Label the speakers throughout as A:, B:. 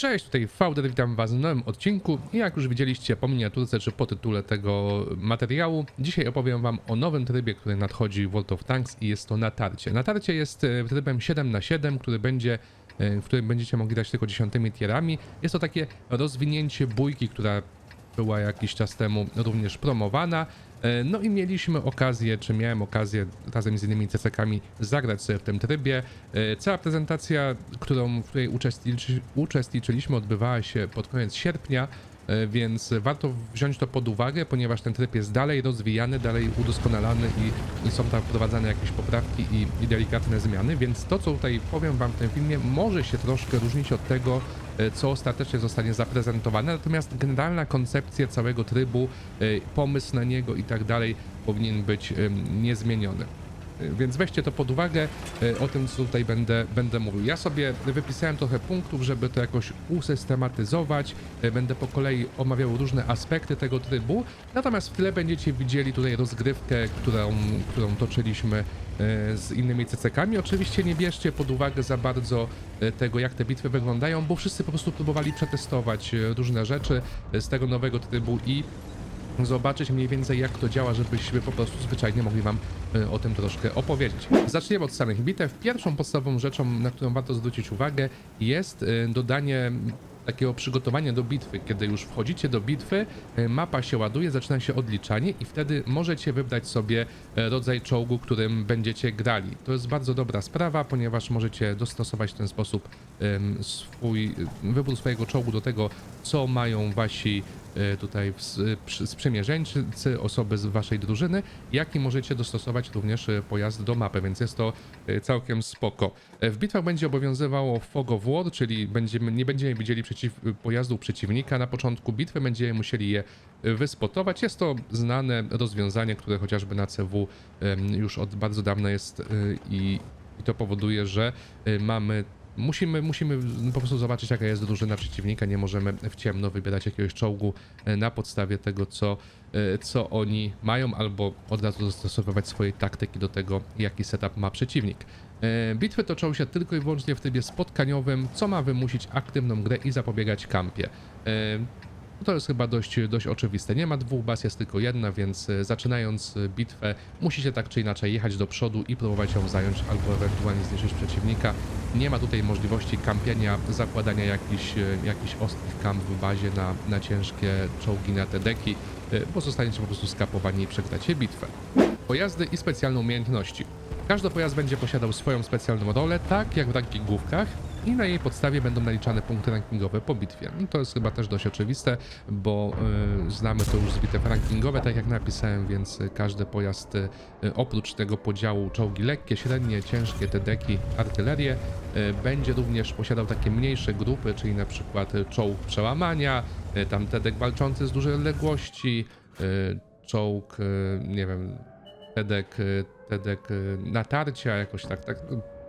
A: Cześć, tutaj Fauder, witam was w nowym odcinku jak już widzieliście po miniaturce czy po tytule tego materiału, dzisiaj opowiem wam o nowym trybie, który nadchodzi w World of Tanks i jest to natarcie. Natarcie jest e, trybem 7 na 7 który będzie e, w którym będziecie mogli dać tylko dziesiątymi tierami. Jest to takie rozwinięcie bójki, która była jakiś czas temu również promowana. E, No i mieliśmy okazję, czy miałem okazję razem z innymi CC-kami zagrać sobie w tym trybie. E, Cała prezentacja, którą, w której uczestniczy, uczestniczyliśmy, odbywała się pod koniec sierpnia, e, więc warto wziąć to pod uwagę, ponieważ ten tryb jest dalej rozwijany, dalej udoskonalany i, i są tam wprowadzane jakieś poprawki i, i delikatne zmiany, więc to, co tutaj powiem wam w tym filmie, może się troszkę różnić od tego, co ostatecznie zostanie zaprezentowane, natomiast generalna koncepcja całego trybu, e, pomysł na niego i tak dalej powinien być niezmieniony. Więc weźcie to pod uwagę, e, o tym co tutaj będę, będę mówił. Ja sobie wypisałem trochę punktów, żeby to jakoś usystematyzować. E, Będę po kolei omawiał różne aspekty tego trybu, natomiast w tle będziecie widzieli tutaj rozgrywkę, którą, którą toczyliśmy e, z innymi CC-kami. Oczywiście nie bierzcie pod uwagę za bardzo tego, jak te bitwy wyglądają, bo wszyscy po prostu próbowali przetestować różne rzeczy z tego nowego trybu i zobaczyć mniej więcej jak to działa, żebyśmy po prostu zwyczajnie mogli wam e, o tym troszkę opowiedzieć. Zaczniemy od samych bitew. Pierwszą podstawową rzeczą, na którą warto zwrócić uwagę jest e, dodanie takiego przygotowania do bitwy. Kiedy już wchodzicie do bitwy, e, mapa się ładuje, zaczyna się odliczanie i wtedy możecie wybrać sobie rodzaj czołgu, którym będziecie grali. To jest bardzo dobra sprawa, ponieważ możecie dostosować w ten sposób swój wybór swojego czołgu do tego, co mają wasi tutaj ws- przy- sprzymierzeńcy, osoby z waszej drużyny, jak i możecie dostosować również e, pojazd do mapy, więc jest to e, całkiem spoko. E, W bitwach będzie obowiązywało fog of war, czyli będziemy, nie będziemy widzieli przeciw, pojazdów przeciwnika na początku bitwy, będziemy musieli je e, wyspotować. Jest to znane rozwiązanie, które chociażby na CW już od bardzo dawna jest e, i, i to powoduje, że e, mamy Musimy, musimy po prostu zobaczyć, jaka jest drużyna przeciwnika. Nie możemy w ciemno wybierać jakiegoś czołgu e, na podstawie tego, co, e, co oni mają, albo od razu dostosowywać swojej taktyki do tego, jaki setup ma przeciwnik. E, Bitwy toczą się tylko i wyłącznie w trybie spotkaniowym, co ma wymusić aktywną grę i zapobiegać kampie. E, to jest chyba dość, dość oczywiste. Nie ma dwóch baz, jest tylko jedna, więc e, zaczynając e, bitwę musicie tak czy inaczej jechać do przodu i próbować ją zająć albo ewentualnie zniszczyć przeciwnika. Nie ma tutaj możliwości kampienia, zakładania jakichś, e, jakichś ostrych kamp w bazie na, na ciężkie czołgi, na te deki, bo zostaniecie po prostu skapowani i przegracie bitwę. Pojazdy i specjalne umiejętności. Każdy pojazd będzie posiadał swoją specjalną rolę, tak jak w rankingówkach i na jej podstawie będą naliczane punkty rankingowe po bitwie. No to jest chyba też dość oczywiste, bo y, znamy to już z bitew rankingowe, tak jak napisałem, więc każdy pojazd y, oprócz tego podziału czołgi lekkie, średnie, ciężkie, te deki, artylerię, y, będzie również posiadał takie mniejsze grupy, czyli na przykład czołg przełamania, y, tam tedek walczący z dużej odległości, y, czołg, y, nie wiem, Tedek, Tedek natarcia, jakoś tak, tak.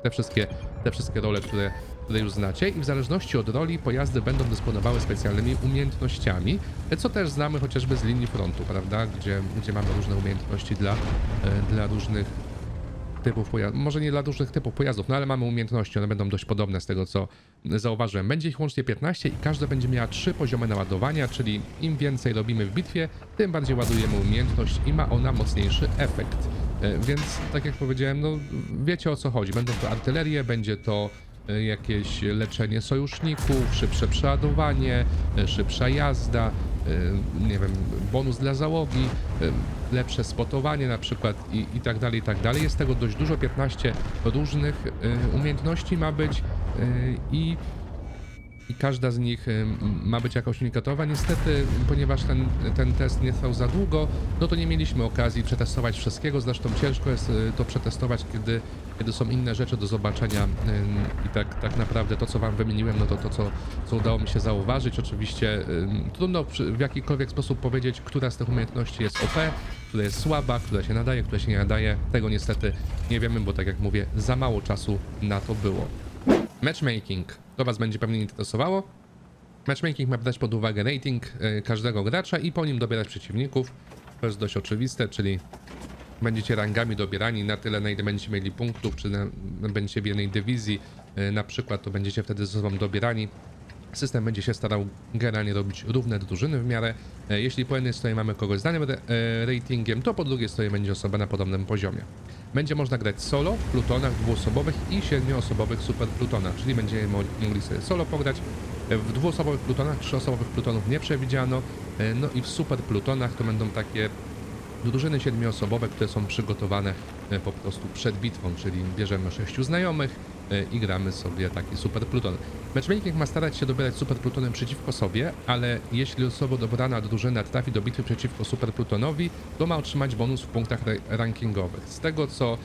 A: Te wszystkie, te wszystkie role, które, które już znacie i w zależności od roli pojazdy będą dysponowały specjalnymi umiejętnościami, co też znamy chociażby z linii frontu, prawda, gdzie, gdzie mamy różne umiejętności dla, y, dla różnych typów pojazdów, może nie dla różnych typów pojazdów, no ale mamy umiejętności, one będą dość podobne z tego, co zauważyłem. Będzie ich łącznie 15 i każda będzie miała 3 poziomy naładowania, czyli im więcej robimy w bitwie, tym bardziej ładujemy umiejętność i ma ona mocniejszy efekt. E, Więc, tak jak powiedziałem, no wiecie o co chodzi. Będą to artylerie, będzie to e, jakieś leczenie sojuszników, szybsze przeładowanie, e, szybsza jazda, e, nie wiem, bonus dla załogi, lepsze spotowanie na przykład i, i tak dalej, i tak dalej. Jest tego dość dużo, 15 różnych umiejętności ma być i i każda z nich ma być jakoś unikatowa. Niestety, ponieważ ten, ten test nie trwał za długo, no to nie mieliśmy okazji przetestować wszystkiego. Zresztą ciężko jest y, to przetestować, kiedy, kiedy są inne rzeczy do zobaczenia. I tak, tak naprawdę to, co Wam wymieniłem, no to to, co, co udało mi się zauważyć. Oczywiście trudno w jakikolwiek sposób powiedzieć, która z tych umiejętności jest OP, która jest słaba, która się nadaje, która się nie nadaje. Tego niestety nie wiemy, bo tak jak mówię, za mało czasu na to było. Matchmaking. To Was będzie pewnie interesowało. Matchmaking ma brać pod uwagę rating e, każdego gracza i po nim dobierać przeciwników. To jest dość oczywiste, czyli będziecie rangami dobierani na tyle, na ile będziecie mieli punktów, czy na, będziecie w jednej dywizji, e, na przykład, to będziecie wtedy ze sobą dobierani System będzie się starał generalnie robić równe drużyny w miarę. E, Jeśli po jednej stronie mamy kogoś z danym ratingiem, to po drugiej stronie będzie osoba na podobnym poziomie. Będzie można grać solo, w plutonach dwuosobowych i siedmioosobowych super plutonach, czyli będziemy mo- mogli sobie solo pograć. W dwuosobowych plutonach, trzyosobowych plutonów nie przewidziano. No i w super plutonach to będą takie drużyny siedmioosobowe, które są przygotowane e, po prostu przed bitwą, czyli bierzemy sześciu znajomych i gramy sobie taki super pluton. Matchmaking ma starać się dobierać super plutonem przeciwko sobie, ale jeśli losowo dobrana drużyna trafi do bitwy przeciwko super plutonowi, to ma otrzymać bonus w punktach ra- rankingowych. Z tego co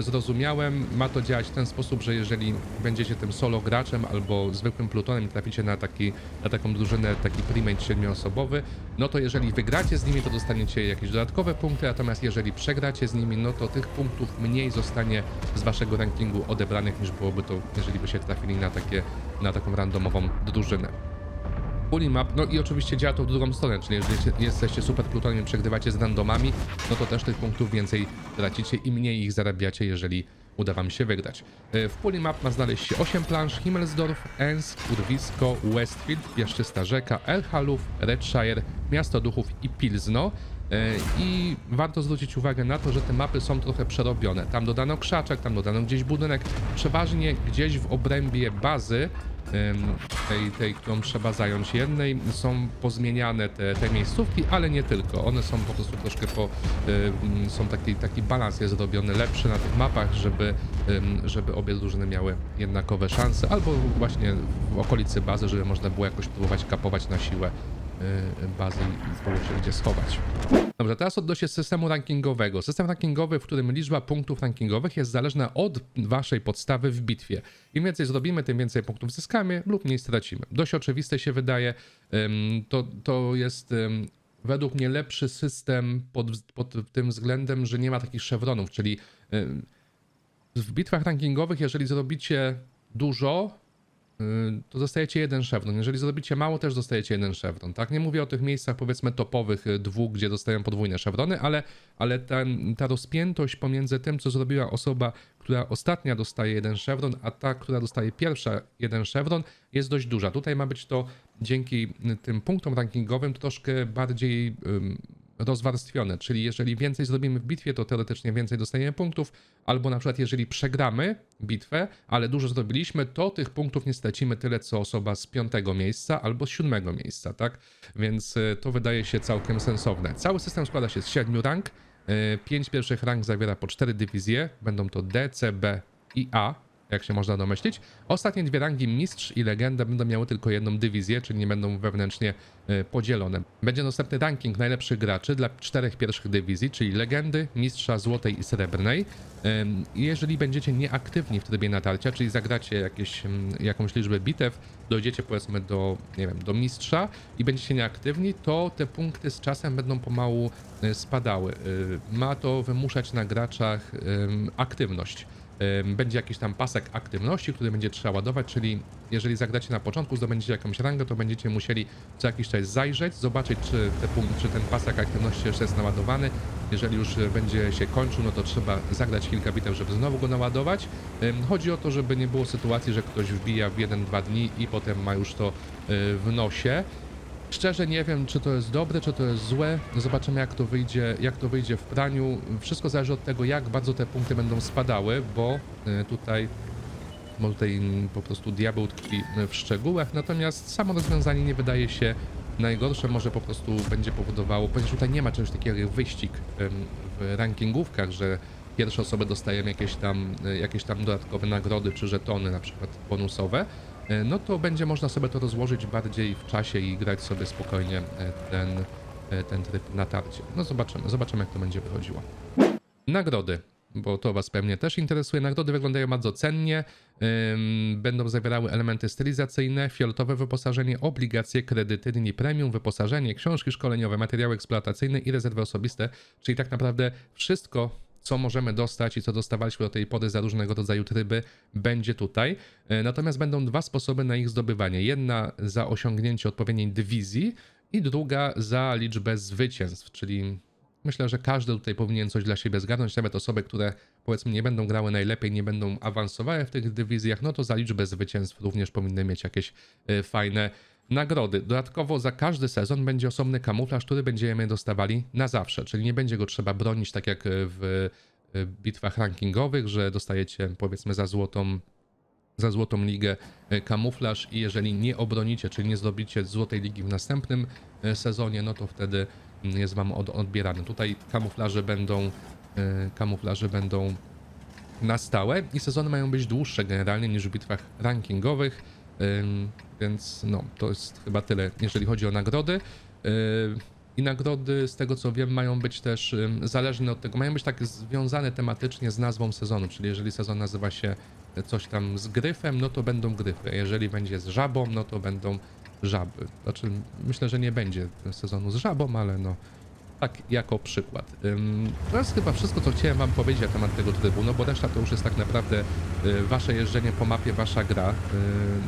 A: zrozumiałem, ma to działać w ten sposób, że jeżeli będziecie tym solo graczem albo zwykłym plutonem i traficie na, taki, na taką drużynę, taki primate siedmioosobowy, no to jeżeli wygracie z nimi, to dostaniecie jakieś dodatkowe punkty, natomiast jeżeli przegracie z nimi, no to tych punktów mniej zostanie z waszego rankingu odebranych niż byłoby to, jeżeli by się trafili na, takie, na taką randomową drużynę. Pulling map, no i oczywiście działa to w drugą stronę, czyli jeżeli jesteście super plutonem i przegrywacie z randomami, no to też tych punktów więcej tracicie i mniej ich zarabiacie, jeżeli uda wam się wygrać. E, W puli map ma znaleźć się 8 planż, Himmelsdorf, Enns, Urwisko, Westfield, Piaszczysta Rzeka, Elchalów, Redshire, Miasto Duchów i Pilzno. E, I warto zwrócić uwagę na to, że te mapy są trochę przerobione. Tam dodano krzaczek, tam dodano gdzieś budynek. Przeważnie gdzieś w obrębie bazy tej, tej, którą trzeba zająć jednej, są pozmieniane te, te miejscówki, ale nie tylko. One są po prostu troszkę po, em, są taki, taki balans jest zrobiony lepszy na tych mapach, żeby, żeby obie drużyny miały jednakowe szanse, albo właśnie w okolicy bazy, żeby można było jakoś próbować kapować na siłę y, bazy i się gdzie schować. Dobrze, teraz odnośnie systemu rankingowego. System rankingowy, w którym liczba punktów rankingowych jest zależna od waszej podstawy w bitwie. Im więcej zrobimy, tym więcej punktów zyskamy lub mniej stracimy. Dość oczywiste się wydaje. To, to jest według mnie lepszy system pod, pod tym względem, że nie ma takich szewronów, czyli w bitwach rankingowych, jeżeli zrobicie dużo, to dostajecie jeden szewron. Jeżeli zrobicie mało, też dostajecie jeden szewron, tak? Nie mówię o tych miejscach, powiedzmy, topowych y, dwóch, gdzie dostają podwójne szewrony, ale, ale ta rozpiętość pomiędzy tym, co zrobiła osoba, która ostatnia dostaje jeden szewron, a ta, która dostaje pierwsza jeden szewron, jest dość duża. Tutaj ma być to dzięki y, tym punktom rankingowym troszkę bardziej rozwarstwione, czyli jeżeli więcej zrobimy w bitwie, to teoretycznie więcej dostaniemy punktów, albo na przykład jeżeli przegramy bitwę, ale dużo zrobiliśmy, to tych punktów nie stracimy tyle, co osoba z piątego miejsca albo z siódmego miejsca, tak? Więc y, to wydaje się całkiem sensowne. Cały system składa się z siedmiu rank, y, pięć pierwszych rank zawiera po cztery dywizje, będą to D, C, B i A, jak się można domyślić. Ostatnie dwie rangi mistrz i legenda będą miały tylko jedną dywizję, czyli nie będą wewnętrznie e, podzielone. Będzie dostępny ranking najlepszych graczy dla czterech pierwszych dywizji, czyli legendy, mistrza złotej i srebrnej. Jeżeli będziecie nieaktywni w trybie natarcia, czyli zagracie jakieś, jakąś liczbę bitew, dojdziecie powiedzmy do, nie wiem, do mistrza i będziecie nieaktywni, to te punkty z czasem będą pomału e, spadały. E, Ma to wymuszać na graczach aktywność. Będzie jakiś tam pasek aktywności, który będzie trzeba ładować, czyli jeżeli zagracie na początku, zdobędziecie jakąś rangę, to będziecie musieli co jakiś czas zajrzeć, zobaczyć, czy, te czy ten pasek aktywności jeszcze jest naładowany. Jeżeli już będzie się kończył, no to trzeba zagrać kilka bitew, żeby znowu go naładować. Chodzi o to, żeby nie było sytuacji, że ktoś wbija w 1-2 dni i potem ma już to y, w nosie. Szczerze nie wiem, czy to jest dobre, czy to jest złe. Zobaczymy, jak to wyjdzie, jak to wyjdzie w praniu. Wszystko zależy od tego, jak bardzo te punkty będą spadały, bo y, tutaj, bo tutaj po prostu diabeł tkwi y, w szczegółach. Natomiast samo rozwiązanie nie wydaje się najgorsze. Może po prostu będzie powodowało, ponieważ tutaj nie ma czegoś takiego jak wyścig w rankingówkach, że pierwsze osoby dostają jakieś tam, y, jakieś tam dodatkowe nagrody czy żetony, na przykład bonusowe no to będzie można sobie to rozłożyć bardziej w czasie i grać sobie spokojnie e, ten, e, ten tryb natarcie. No zobaczymy, zobaczymy jak to będzie wychodziło. Nagrody, bo to Was pewnie też interesuje. Nagrody wyglądają bardzo cennie. Będą zawierały elementy stylizacyjne, fioletowe wyposażenie, obligacje, kredyty, dni premium, wyposażenie, książki szkoleniowe, materiały eksploatacyjne i rezerwy osobiste, czyli tak naprawdę wszystko, co możemy dostać i co dostawaliśmy do tej pory za różnego rodzaju tryby, będzie tutaj. E, Natomiast będą dwa sposoby na ich zdobywanie. Jedna za osiągnięcie odpowiedniej dywizji i druga za liczbę zwycięstw, czyli myślę, że każdy tutaj powinien coś dla siebie zgarnąć, nawet osoby, które powiedzmy nie będą grały najlepiej, nie będą awansowały w tych dywizjach, no to za liczbę zwycięstw również powinny mieć jakieś y, fajne nagrody. Dodatkowo za każdy sezon będzie osobny kamuflaż, który będziemy dostawali na zawsze, czyli nie będzie go trzeba bronić tak jak w y, bitwach rankingowych, że dostajecie powiedzmy za złotą za złotą ligę e, kamuflaż i jeżeli nie obronicie, czyli nie zdobicie złotej ligi w następnym e, sezonie, no to wtedy mm, jest wam od, odbierany. Tutaj kamuflaże będą e, kamuflaże będą na stałe i sezony mają być dłuższe generalnie niż w bitwach rankingowych, więc no to jest chyba tyle, jeżeli chodzi o nagrody. I nagrody, z tego co wiem, mają być też zależne od tego, mają być tak związane tematycznie z nazwą sezonu, czyli jeżeli sezon nazywa się coś tam z gryfem, no to będą gryfy. Jeżeli będzie z żabą, no to będą żaby. Znaczy, myślę, że nie będzie sezonu z żabą, ale no tak jako przykład. To jest chyba wszystko, co chciałem wam powiedzieć na temat tego trybu, no bo reszta to już jest tak naprawdę y, wasze jeżdżenie po mapie, wasza gra. Y,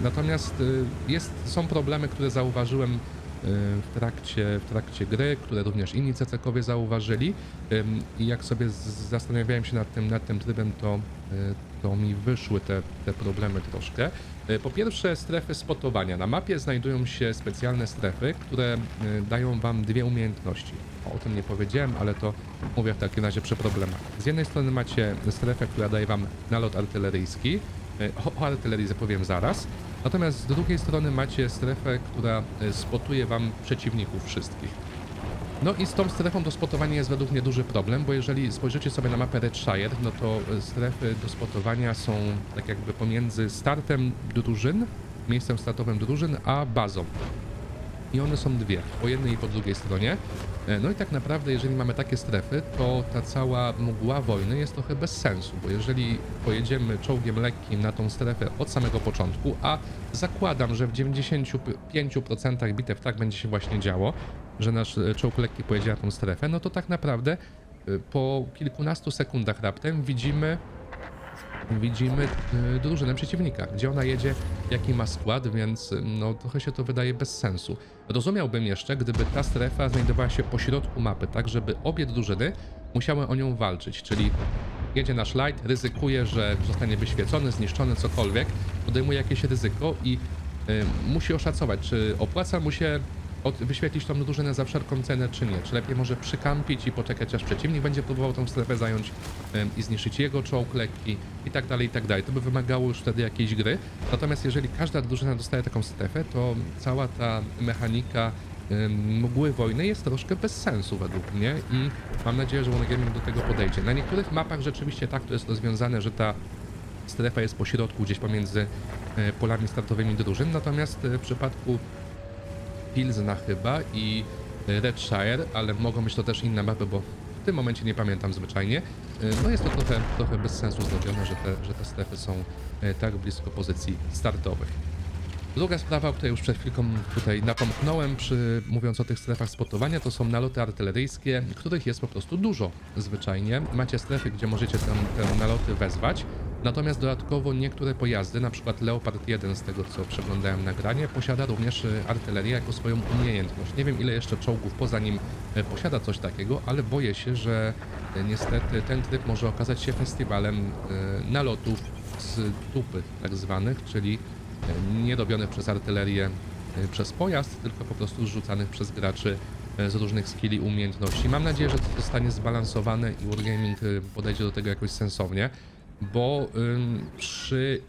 A: Natomiast y, jest, są problemy, które zauważyłem w trakcie, w trakcie gry, które również inni CCK-owie zauważyli i jak sobie zastanawiałem się nad tym, nad tym trybem, to, y, to mi wyszły te, te problemy troszkę. Y, Po pierwsze, strefy spotowania. Na mapie znajdują się specjalne strefy, które y, dają wam dwie umiejętności. O tym nie powiedziałem, ale to mówię w takim razie przy problemach. Z jednej strony macie strefę, która daje wam nalot artyleryjski. Y, O, artylerii zapowiem zaraz. Natomiast z drugiej strony macie strefę, która y, spotuje wam przeciwników wszystkich. No i z tą strefą do spotowania jest według mnie duży problem, bo jeżeli spojrzycie sobie na mapę Redshire, no to y, strefy do spotowania są tak jakby pomiędzy startem drużyn, miejscem startowym drużyn, a bazą. I one są dwie, po jednej i po drugiej stronie. E, No i tak naprawdę, jeżeli mamy takie strefy, to ta cała mgła wojny jest trochę bez sensu, bo jeżeli pojedziemy czołgiem lekkim na tą strefę od samego początku, a zakładam, że w 95% bitew tak będzie się właśnie działo, że nasz e, czołg lekki pojedzie na tą strefę, no to tak naprawdę e, po kilkunastu sekundach raptem widzimy widzimy y, drużynę przeciwnika, gdzie ona jedzie, jaki ma skład, więc y, no trochę się to wydaje bez sensu. Rozumiałbym jeszcze, gdyby ta strefa znajdowała się po środku mapy, tak żeby obie drużyny musiały o nią walczyć, czyli jedzie nasz light, ryzykuje, że zostanie wyświecony, zniszczony, cokolwiek, podejmuje jakieś ryzyko i y, musi oszacować, czy opłaca mu się od, wyświetlić tą drużynę za wszelką cenę, czy nie. Czy lepiej może przykampić i poczekać, aż przeciwnik będzie próbował tą strefę zająć em, i zniszczyć jego czołg lekki i tak dalej, i tak dalej. To by wymagało już wtedy jakiejś gry. Natomiast jeżeli każda drużyna dostaje taką strefę, to cała ta mechanika mgły wojny jest troszkę bez sensu według mnie i mam nadzieję, że Wargaming do tego podejdzie. Na niektórych mapach rzeczywiście tak to jest rozwiązane, że ta strefa jest po środku, gdzieś pomiędzy e, polami startowymi drużyn, natomiast e, w przypadku Pilzna chyba i Redshire, ale mogą być to też inne mapy, bo w tym momencie nie pamiętam zwyczajnie. Y, No jest to trochę, trochę bez sensu zrobione, że te, że te strefy są y, tak blisko pozycji startowych. Druga sprawa, o której już przed chwilką tutaj napomknąłem, przy, mówiąc o tych strefach spotowania, to są naloty artyleryjskie, których jest po prostu dużo zwyczajnie. Macie strefy, gdzie możecie te, te naloty wezwać, natomiast dodatkowo niektóre pojazdy, na przykład Leopard 1 z tego co przeglądałem nagranie, posiada również y, artylerię jako swoją umiejętność. Nie wiem ile jeszcze czołgów poza nim y, posiada coś takiego, ale boję się, że y, niestety ten tryb może okazać się festiwalem nalotów z dupy tak zwanych, czyli nierobionych przez artylerię, przez pojazd, tylko po prostu zrzucanych przez graczy z różnych skilli, umiejętności. Mam nadzieję, że to zostanie zbalansowane i Wargaming podejdzie do tego jakoś sensownie, bo przy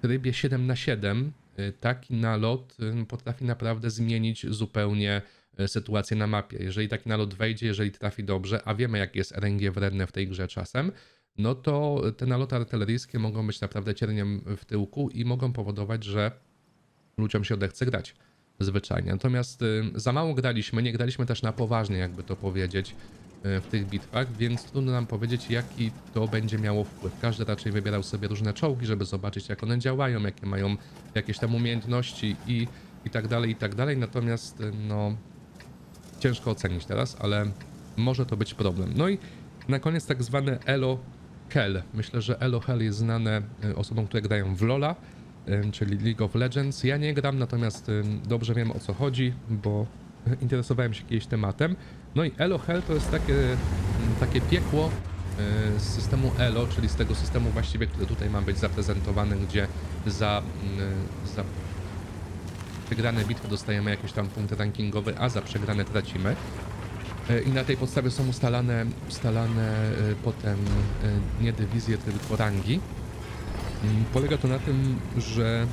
A: trybie 7 na 7 y, taki nalot potrafi naprawdę zmienić zupełnie y, sytuację na mapie. Jeżeli taki nalot wejdzie, jeżeli trafi dobrze, a wiemy jak jest RNG wredne w tej grze czasem, no to te naloty artyleryjskie mogą być naprawdę cierniem w tyłku i mogą powodować, że ludziom się odechce grać zwyczajnie. Natomiast y, za mało graliśmy, nie graliśmy też na poważnie, jakby to powiedzieć, y, w tych bitwach, więc trudno nam powiedzieć, jaki to będzie miało wpływ. Każdy raczej wybierał sobie różne czołgi, żeby zobaczyć, jak one działają, jakie mają jakieś tam umiejętności i, i tak dalej, i tak dalej. Natomiast, y, no, ciężko ocenić teraz, ale może to być problem. No i na koniec tak zwane Elo Hell. Myślę, że Elo Hell jest znane osobom, które grają w LoL'a, czyli League of Legends. Ja nie gram, natomiast dobrze wiem o co chodzi, bo interesowałem się kiedyś tematem. No i Elo Hell to jest takie, takie piekło e, z systemu Elo, czyli z tego systemu właściwie, który tutaj ma być zaprezentowany, gdzie za, mm, za wygrane bitwy dostajemy jakieś tam punkty rankingowe, a za przegrane tracimy. E, I na tej podstawie są ustalane, ustalane e, potem e, nie dywizje, tylko rangi. Mm, Polega to na tym, że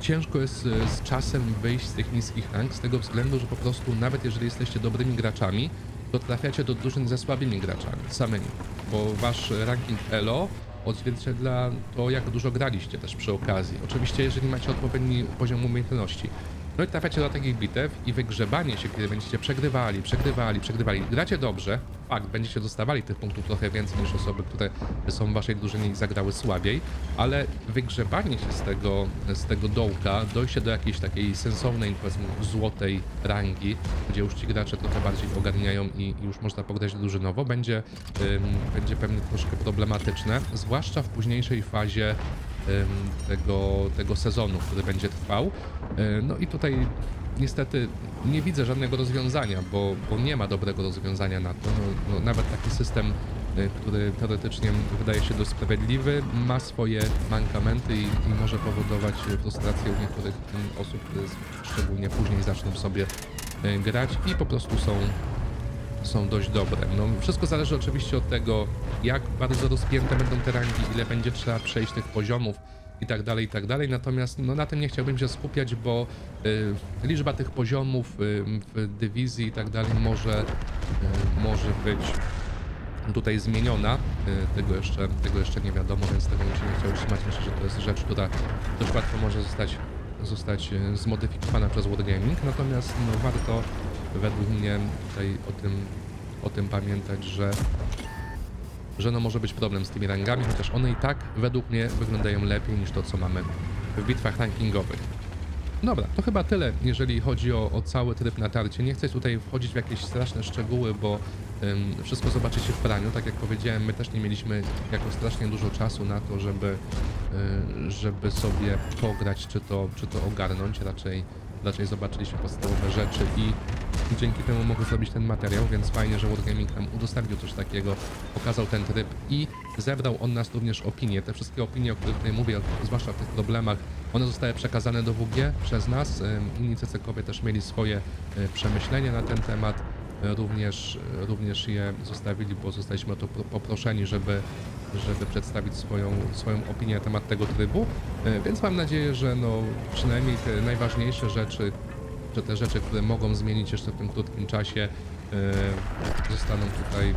A: ciężko jest e, z czasem wyjść z tych niskich rank, z tego względu, że po prostu nawet jeżeli jesteście dobrymi graczami, to trafiacie do drużyn ze słabymi graczami, samymi, bo wasz ranking ELO odzwierciedla to, jak dużo graliście też przy okazji. Oczywiście, jeżeli macie odpowiedni poziom umiejętności. No i trafiacie do takich bitew i wygrzebanie się, kiedy będziecie przegrywali, przegrywali, przegrywali. Gracie dobrze, fakt, będziecie dostawali tych punktów trochę więcej niż osoby, które są w waszej drużynie i zagrały słabiej, ale wygrzebanie się z tego, z tego dołka, dojście do jakiejś takiej sensownej, powiedzmy, złotej rangi, gdzie już ci gracze trochę bardziej ogarniają i, już można pograć drużynowo, będzie, ym, będzie pewnie troszkę problematyczne, zwłaszcza w późniejszej fazie tego, tego sezonu, który będzie trwał. Yy, No i tutaj niestety nie widzę żadnego rozwiązania, bo, bo nie ma dobrego rozwiązania na to. No, no, nawet taki system, y, który teoretycznie wydaje się dość sprawiedliwy, ma swoje mankamenty i, i może powodować frustrację u niektórych mm, osób, które szczególnie później zaczną sobie y, grać i po prostu są są dość dobre. No, wszystko zależy oczywiście od tego, jak bardzo rozpięte będą te rangi, ile będzie trzeba przejść tych poziomów i tak dalej, i tak dalej. Natomiast no, na tym nie chciałbym się skupiać, bo y, liczba tych poziomów y, w dywizji i tak dalej może, y, może być tutaj zmieniona. Y, Tego jeszcze, tego jeszcze nie wiadomo, więc tego bym się nie chciał trzymać. Myślę, że to jest rzecz, która dość łatwo może zostać, zostać y, zmodyfikowana przez Wargaming. Natomiast no, warto według mnie tutaj o tym, o tym pamiętać, że że no może być problem z tymi rangami, chociaż one i tak według mnie wyglądają lepiej niż to, co mamy w bitwach rankingowych. Dobra, to chyba tyle, jeżeli chodzi o, o cały tryb natarcie. Nie chcę tutaj wchodzić w jakieś straszne szczegóły, bo ym, wszystko zobaczycie w praniu. Tak jak powiedziałem, my też nie mieliśmy jako strasznie dużo czasu na to, żeby, y, żeby sobie pograć, czy to, czy to ogarnąć. Raczej, raczej zobaczyliśmy podstawowe rzeczy i dzięki temu mogę zrobić ten materiał, więc fajnie, że Wargaming nam udostępnił coś takiego, pokazał ten tryb i zebrał on nas również opinie. Te wszystkie opinie, o których tutaj mówię, zwłaszcza w tych problemach, one zostały przekazane do WG przez nas. Inni CCK-owie też mieli swoje y, przemyślenia na ten temat. Również, również je zostawili, bo zostaliśmy o to pro- poproszeni, żeby, żeby przedstawić swoją, swoją opinię na temat tego trybu. Y, Więc mam nadzieję, że no, przynajmniej te najważniejsze rzeczy, że te rzeczy, które mogą zmienić jeszcze w tym krótkim czasie, y, zostaną tutaj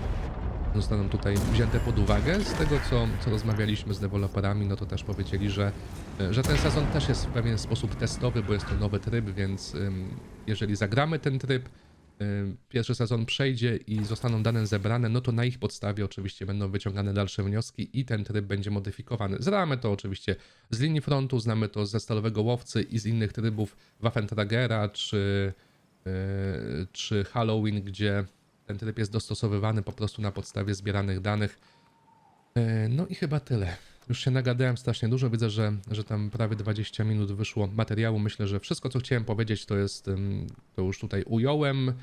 A: zostaną tutaj wzięte pod uwagę. Z tego, co, co rozmawialiśmy z deweloperami, no to też powiedzieli, że, że ten sezon też jest w pewien sposób testowy, bo jest to nowy tryb, więc jeżeli zagramy ten tryb, pierwszy sezon przejdzie i zostaną dane zebrane, no to na ich podstawie oczywiście będą wyciągane dalsze wnioski i ten tryb będzie modyfikowany. Znamy to oczywiście z linii frontu, znamy to ze Stalowego Łowcy i z innych trybów Waffentragera czy, yy, czy Halloween, gdzie ten tryb jest dostosowywany po prostu na podstawie zbieranych danych. E, No i chyba tyle. Już się nagadałem strasznie dużo. Widzę, że, że tam prawie 20 minut wyszło materiału. Myślę, że wszystko, co chciałem powiedzieć, to jest, to już tutaj ująłem.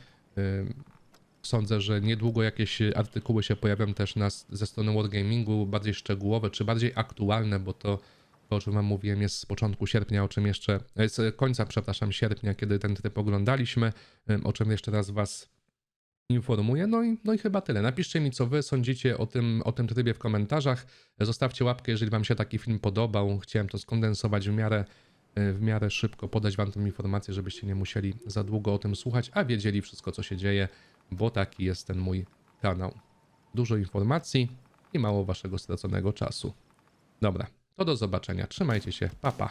A: Sądzę, że niedługo jakieś artykuły się pojawią też na, ze strony Wargamingu, bardziej szczegółowe, czy bardziej aktualne, bo to, to, o czym wam mówiłem, jest z początku sierpnia, o czym jeszcze, e, z końca, przepraszam, sierpnia, kiedy ten tryb oglądaliśmy, o czym jeszcze raz was informuję. No i, no i chyba tyle. Napiszcie mi, co wy sądzicie o tym, o tym trybie w komentarzach. Zostawcie łapkę, jeżeli wam się taki film podobał. Chciałem to skondensować w miarę, w miarę szybko, podać wam tę informację, żebyście nie musieli za długo o tym słuchać, a wiedzieli wszystko, co się dzieje, bo taki jest ten mój kanał. Dużo informacji i mało waszego straconego czasu. Dobra, to do zobaczenia. Trzymajcie się. Pa, pa.